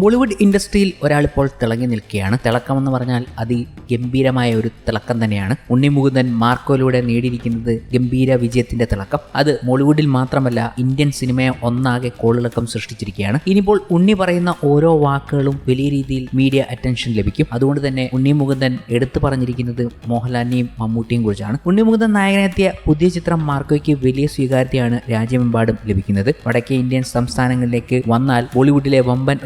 ബോളിവുഡ് ഇൻഡസ്ട്രിയിൽ ഒരാൾ ഇപ്പോൾ തിളങ്ങി നിൽക്കുകയാണ്. തിളക്കമെന്ന് പറഞ്ഞാൽ അതി ഗംഭീരമായ ഒരു തിളക്കം തന്നെയാണ്. ഉണ്ണി മുകുന്ദൻ മാർക്കോയിലൂടെ നേടിയിരിക്കുന്നത് ഗംഭീര വിജയത്തിന്റെ തിളക്കം. അത് ബോളിവുഡിൽ മാത്രമല്ല ഇന്ത്യൻ സിനിമയെ ഒന്നാകെ കോളിളക്കം സൃഷ്ടിച്ചിരിക്കുകയാണ്. ഇനിയിപ്പോൾ ഉണ്ണി പറയുന്ന ഓരോ വാക്കുകളും വലിയ രീതിയിൽ മീഡിയ അറ്റൻഷൻ ലഭിക്കും. അതുകൊണ്ട് തന്നെ ഉണ്ണി മുകുന്ദൻ എടുത്തു പറഞ്ഞിരിക്കുന്നത് മോഹൻലാലിനെയും മമ്മൂട്ടിയും കുറിച്ചാണ്. ഉണ്ണി മുകുന്ദൻ നായകനെത്തിയ പുതിയ ചിത്രം മാർക്കോയ്ക്ക് വലിയ സ്വീകാര്യതയാണ് രാജ്യമെമ്പാടും ലഭിക്കുന്നത്. വടക്കേ ഇന്ത്യൻ സംസ്ഥാനങ്ങളിലേക്ക് വന്നാൽ ബോളിവുഡിലെ വമ്പൻ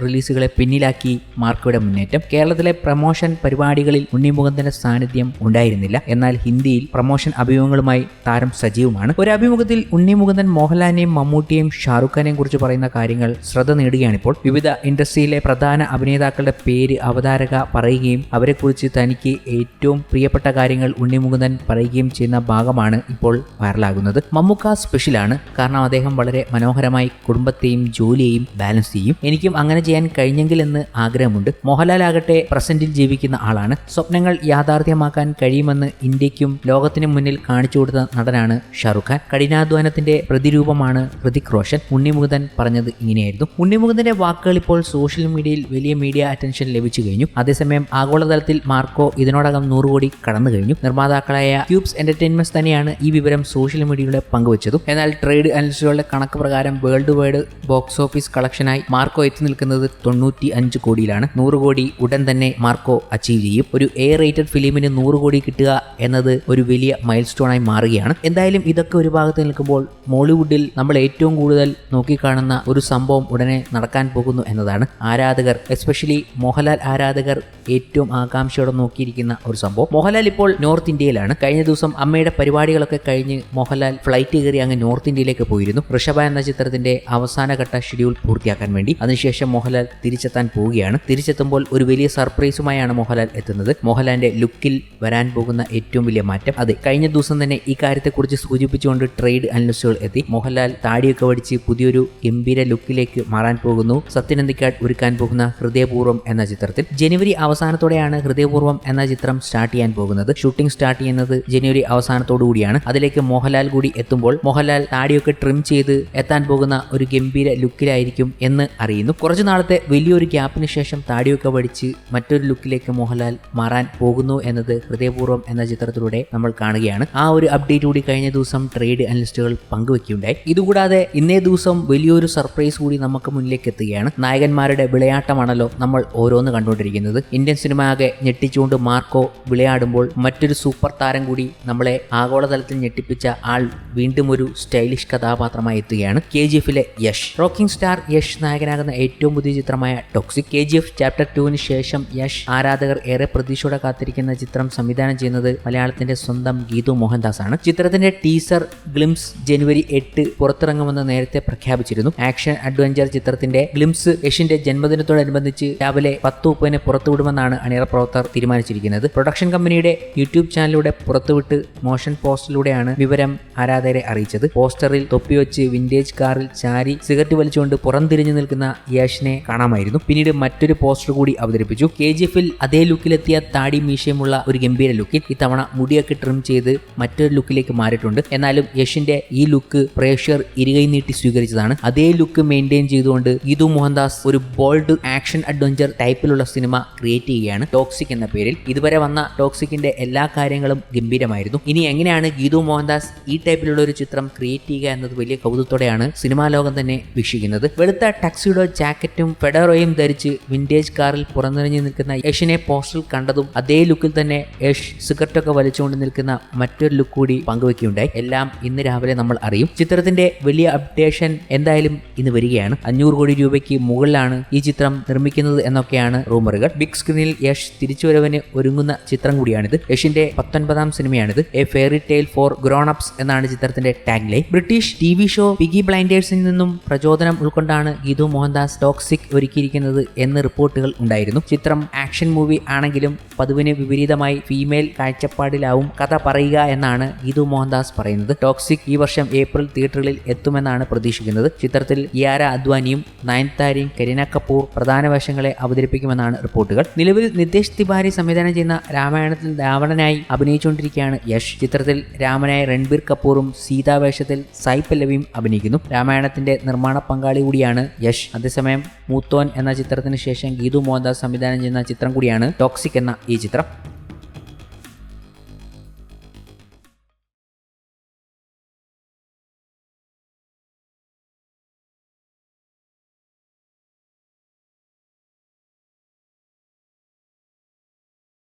റിലീസുകളെ പിന്നിലാക്കി മാർക്കോയുടെ മുന്നേറ്റം. കേരളത്തിലെ പ്രമോഷൻ പരിപാടികളിൽ ഉണ്ണി മുകുന്ദന്റെ സാന്നിധ്യം ഉണ്ടായിരുന്നില്ല. എന്നാൽ ഹിന്ദിയിൽ പ്രമോഷൻ അഭിമുഖങ്ങളുമായി താരം സജീവമാണ്. ഒരു അഭിമുഖത്തിൽ ഉണ്ണി മുകുന്ദൻ മോഹൻലാലിനെയും മമ്മൂട്ടിയെയും ഷാറുഖ് ഖാനെയും കുറിച്ച് പറയുന്ന കാര്യങ്ങൾ ശ്രദ്ധ നേടുകയാണിപ്പോൾ. വിവിധ ഇൻഡസ്ട്രിയിലെ പ്രധാന അഭിനേതാക്കളുടെ പേര് അവതാരക പറയുകയും അവരെക്കുറിച്ച് തനിക്ക് ഏറ്റവും പ്രിയപ്പെട്ട കാര്യങ്ങൾ ഉണ്ണി മുകുന്ദൻ പറയുകയും ചെയ്യുന്ന ഭാഗമാണ് ഇപ്പോൾ വൈറലാകുന്നത്. മമ്മൂക്ക സ്പെഷ്യലാണ്. കാരണം അദ്ദേഹം വളരെ മനോഹരമായി കുടുംബത്തെയും ജോലിയെയും ബാലൻസ് ചെയ്യും. എനിക്കും അങ്ങനെ ചെയ്യാൻ കഴിഞ്ഞെങ്കിൽ എന്ന് ആഗ്രഹമുണ്ട്. മോഹൻലാൽ ആകട്ടെ പ്രസന്റിൽ ജീവിക്കുന്ന ആളാണ്. സ്വപ്നങ്ങൾ യാഥാർത്ഥ്യമാക്കാൻ കഴിയുമെന്ന് ഇന്ത്യക്കും ലോകത്തിനും മുന്നിൽ കാണിച്ചു കൊടുത്ത നടനാണ് ഷാറുഖ് ഖാൻ. കഠിനാധ്വാനത്തിന്റെ പ്രതിരൂപമാണ് ഹൃതിക് റോഷൻ. ഉണ്ണിമുകുതൻ പറഞ്ഞത് ഇങ്ങനെയായിരുന്നു. ഉണ്ണിമുകുതന്റെ വാക്കുകൾ ഇപ്പോൾ സോഷ്യൽ മീഡിയയിൽ വലിയ മീഡിയ അറ്റൻഷൻ ലഭിച്ചു കഴിഞ്ഞു. അതേസമയം ആഗോളതലത്തിൽ മാർക്കോ ഇതിനോടകം നൂറ് കോടി കടന്നു കഴിഞ്ഞു. നിർമ്മാതാക്കളായ ക്യൂബ്സ് എന്റർടൈൻമെന്റ്സ് തന്നെയാണ് ഈ വിവരം സോഷ്യൽ മീഡിയയിലൂടെ പങ്കുവച്ചതും. എന്നാൽ ട്രേഡ് അനലിസ്റ്റുകളുടെ കണക്ക് പ്രകാരം വേൾഡ് വൈഡ് ബോക്സ് ഓഫീസ് കളക്ഷനായി മാർക്കോ എത്തി നിൽക്കുന്നത് തൊണ്ണൂറ്റി അഞ്ച് കോടിയിലാണ്. നൂറ് കോടി ഉടൻ തന്നെ മാർക്കോ അച്ചീവ് ചെയ്യും. ഒരു എ റേറ്റഡ് ഫിലിമിന് നൂറ് കോടി കിട്ടുക എന്നത് ഒരു വലിയ മൈൽ സ്റ്റോണായി മാറുകയാണ്. എന്തായാലും ഇതൊക്കെ ഒരു ഭാഗത്ത് നിൽക്കുമ്പോൾ മോളിവുഡിൽ നമ്മൾ ഏറ്റവും കൂടുതൽ നോക്കിക്കാണുന്ന ഒരു സംഭവം ഉടനെ നടക്കാൻ പോകുന്നു എന്നതാണ് ആരാധകർ എസ്പെഷ്യലി മോഹൻലാൽ ആരാധകർ ഏറ്റവും ആകാംക്ഷയോടെ നോക്കിയിരിക്കുന്ന ഒരു സംഭവം. മോഹൻലാൽ ഇപ്പോൾ നോർത്ത് ഇന്ത്യയിലാണ്. കഴിഞ്ഞ ദിവസം അമ്മയുടെ പരിപാടികളൊക്കെ കഴിഞ്ഞ് മോഹൻലാൽ ഫ്ലൈറ്റ് കയറി അങ്ങ് നോർത്ത് ഇന്ത്യയിലേക്ക് പോയിരുന്നു. ഋഷഭ എന്ന ചിത്രത്തിന്റെ അവസാനഘട്ട ഷെഡ്യൂൾ പൂർത്തിയാക്കാൻ വേണ്ടി. അതിനുശേഷം മോഹൻലാൽ തിരിച്ചെത്താൻ പോവുകയാണ്. തിരിച്ചെത്തുമ്പോൾ ഒരു വലിയ സർപ്രൈസുമായാണ് മോഹൻലാൽ എത്തുന്നത്. മോഹൻലാലിന്റെ ലുക്കിൽ വരാൻ പോകുന്ന ഏറ്റവും വലിയ മാറ്റം അതെ. കഴിഞ്ഞ ദിവസം തന്നെ ഈ കാര്യത്തെക്കുറിച്ച് സൂചിപ്പിച്ചുകൊണ്ട് ട്രേഡ് അനലിസ്റ്റുകൾ എത്തി. മോഹൻലാൽ താടിയൊക്കെ വടിച്ച് പുതിയൊരു ഗംഭീര ലുക്കിലേക്ക് മാറാൻ പോകുന്നു. സത്യനന്ദിക്കാട് ഒരുക്കാൻ പോകുന്ന ഹൃദയപൂർവം എന്ന ചിത്രത്തിൽ. ജനുവരി അവസാനത്തോടെയാണ് ഹൃദയപൂർവം എന്ന ചിത്രം സ്റ്റാർട്ട് ചെയ്യാൻ പോകുന്നത്. ഷൂട്ടിംഗ് സ്റ്റാർട്ട് ചെയ്യുന്നത് ജനുവരി അവസാനത്തോടു കൂടിയാണ്. അതിലേക്ക് മോഹൻലാൽ കൂടി എത്തുമ്പോൾ മോഹൻലാൽ താടിയൊക്കെ ട്രിം ചെയ്ത് എത്താൻ പോകുന്ന ഒരു ഗംഭീര ലുക്കിലായിരിക്കും എന്ന് അറിയുന്നു. കുറച്ചു നാളത്തെ വലിയൊരു ഗ്യാപ്പിന് ശേഷം താടിയൊക്കെ പഠിച്ച് മറ്റൊരു ലുക്കിലേക്ക് മോഹൻലാൽ മാറാൻ പോകുന്നു എന്നത് ഹൃദയപൂർവം എന്ന ചിത്രത്തിലൂടെ നമ്മൾ കാണുകയാണ്. ആ ഒരു അപ്ഡേറ്റ് കൂടി കഴിഞ്ഞ ദിവസം ട്രേഡ് അനലിസ്റ്റുകൾ പങ്കുവെക്കുകയുണ്ടായി. ഇതുകൂടാതെ ഇന്നേ ദിവസം വലിയൊരു സർപ്രൈസ് കൂടി നമുക്ക് മുന്നിലേക്ക് എത്തുകയാണ്. നായകന്മാരുടെ വിളയാട്ടമാണല്ലോ നമ്മൾ ഓരോന്ന് കണ്ടുകൊണ്ടിരിക്കുന്നത്. ഇന്ത്യൻ സിനിമ ആകെ ഞെട്ടിച്ചുകൊണ്ട് മാർക്കോ വിളയാടുമ്പോൾ മറ്റൊരു സൂപ്പർ താരം കൂടി നമ്മളെ ആഗോളതലത്തിൽ ഞെട്ടിപ്പിച്ച ആൾ വീണ്ടും ഒരു സ്റ്റൈലിഷ് കഥാപാത്രമായി എത്തുകയാണ്. കെ ജി എഫിലെ യഷ്. റോക്കിംഗ് സ്റ്റാർ യഷ് നായകനാകുന്ന ഏറ്റവും പുതിയ ചിത്രമായ Toxic K G F chapter ടുവിന് ശേഷം യശ് ആരാധകർ ഏറെ പ്രതീക്ഷയോടെ കാത്തിരിക്കുന്ന ചിത്രം സംവിധാനം ചെയ്യുന്നത് മലയാളത്തിന്റെ സ്വന്തം ഗീതു മോഹൻദാസ് ആണ് ചിത്രത്തിന്റെ ടീസർ ഗ്ലിംസ് ജനുവരി എട്ട് പുറത്തിറങ്ങുമെന്ന് നേരത്തെ പ്രഖ്യാപിച്ചിരുന്നു. ആക്ഷൻ അഡ്വഞ്ചർ ചിത്രത്തിന്റെ ഗ്ലിംസ് യഷിന്റെ ജന്മദിനത്തോടനുബന്ധിച്ച് രാവിലെ പത്ത് മുപ്പതിന് പുറത്തുവിടുമെന്നാണ് അണിയറ പ്രവർത്തകർ തീരുമാനിച്ചിരിക്കുന്നത്. പ്രൊഡക്ഷൻ കമ്പനിയുടെ യൂട്യൂബ് ചാനലിലൂടെ പുറത്തുവിട്ട് മോഷൻ പോസ്റ്ററിലൂടെയാണ് വിവരം ആരാധകരെ അറിയിച്ചത്. പോസ്റ്ററിൽ തൊപ്പിവെച്ച് വിന്റേജ് കാറിൽ ചാരി സിഗരറ്റ് വലിച്ചുകൊണ്ട് പുറംതിരിഞ്ഞു നിൽക്കുന്ന യഷിനെ കാണാമായിരുന്നു പിന്നീട് മറ്റൊരു പോസ്റ്റർ കൂടി അവതരിപ്പിച്ചു. കെ ജി എഫിൽ അതേ ലുക്കിലെത്തിയ താടി മീശയുമുള്ള ഒരു ഗംഭീര ലുക്കിൽ ഇത്തവണ മുടിയൊക്കെ ട്രിം ചെയ്ത് മറ്റൊരു ലുക്കിലേക്ക് മാറിയിട്ടുണ്ട്. എന്നാലും യഷിന്റെ ഈ ലുക്ക് പ്രേക്ഷകർ ഇരുകൈ നീട്ടി സ്വീകരിച്ചതാണ്. അതേ ലുക്ക് മെയിന്റെയിൻ ചെയ്തുകൊണ്ട് ഗീതു മോഹൻദാസ് ഒരു ബോൾഡ് ആക്ഷൻ അഡ്വഞ്ചർ ടൈപ്പിലുള്ള സിനിമ ക്രിയേറ്റ് ചെയ്യുകയാണ്. ടോക്സിക് എന്ന പേരിൽ. ഇതുവരെ വന്ന ടോക്സിക്കിന്റെ എല്ലാ കാര്യങ്ങളും ഗംഭീരമായിരുന്നു. ഇനി എങ്ങനെയാണ് ഗീതു മോഹൻദാസ് ഈ ടൈപ്പിലുള്ള ഒരു ചിത്രം ക്രിയേറ്റ് ചെയ്യുക എന്നത് വലിയ കൗതുകത്തോടെയാണ് സിനിമാ ലോകം തന്നെ വീക്ഷിക്കുന്നത്. വെളുത്ത ടക്സിഡോ ജാക്കറ്റും ഫെഡറോയും ധരിച്ച് വിന്റേജ് കാറിൽ പുറന്നിറങ്ങി നിൽക്കുന്ന യഷിനെ പോസ്റ്ററിൽ കണ്ടതും അതേ ലുക്കിൽ തന്നെ യഷ് സിഗരറ്റൊക്കെ വലിച്ചുകൊണ്ട് നിൽക്കുന്ന മറ്റൊരു ലുക്ക് കൂടി പങ്കുവെക്കുകയുണ്ടായി. എല്ലാം ഇന്ന് രാവിലെ നമ്മൾ അറിയും. ചിത്രത്തിന്റെ വലിയ അപ്ഡേഷൻ എന്തായാലും ഇന്ന് വരികയാണ്. അഞ്ഞൂറ് കോടി രൂപയ്ക്ക് മുകളിലാണ് ഈ ചിത്രം നിർമ്മിക്കുന്നത് എന്നൊക്കെയാണ് റൂമറുകൾ. ബിഗ് സ്ക്രീനിൽ യഷ് തിരിച്ചുവരവിന് ഒരുങ്ങുന്ന ചിത്രം കൂടിയാണിത്. യഷിന്റെ പത്തൊൻപതാം സിനിമയാണിത്. A fairy tale for grown ups എന്നാണ് ചിത്രത്തിന്റെ tag line British T V show Peaky ബ്ലൈൻഡേഴ്സിൽ നിന്നും പ്രചോദനം ഉൾക്കൊണ്ടാണ് ഗീതു മോഹൻദാസ് ടോക്സിക് ഒരുക്കിയിരിക്കുന്നത് എന്ന് റിപ്പോർട്ടുകൾ ഉണ്ടായിരുന്നു. ചിത്രം ആക്ഷൻ മൂവി ആണെങ്കിലും പതിവിന് വിപരീതമായി ഫീമെയിൽ കാഴ്ചപ്പാടിലാവും കഥ പറയുക എന്നാണ് ഗീതു മോഹൻദാസ് പറയുന്നത്. ടോക്സിക് ഈ വർഷം ഏപ്രിൽ തിയേറ്ററുകളിൽ എത്തുമെന്നാണ് പ്രതീക്ഷിക്കുന്നത്. ചിത്രത്തിൽ ഇയാര അദ്വാനിയും നയൻതാരയും കരീന കപൂർ പ്രധാന വേഷങ്ങളെ അവതരിപ്പിക്കുമെന്നാണ് റിപ്പോർട്ടുകൾ. നിലവിൽ നിതേഷ് തിവാരി സംവിധാനം ചെയ്യുന്ന രാമായണത്തിൽ രാവണനായി അഭിനയിച്ചുകൊണ്ടിരിക്കുകയാണ് യശ്. ചിത്രത്തിൽ രാമനായ രൺബീർ കപൂറും സീതാവേഷത്തിൽ സായ് പല്ലവിയും അഭിനയിക്കുന്നു. രാമായണത്തിന്റെ നിർമ്മാണ പങ്കാളി കൂടിയാണ് യശ്. അതേസമയം മൂത്തോൻ എന്ന ചിത്രത്തിന് ശേഷം ഗീതു മോഹൻദാസ് സംവിധാനം ചെയ്യുന്ന ചിത്രം കൂടിയാണ് ടോക്സിക് എന്ന ഈ ചിത്രം.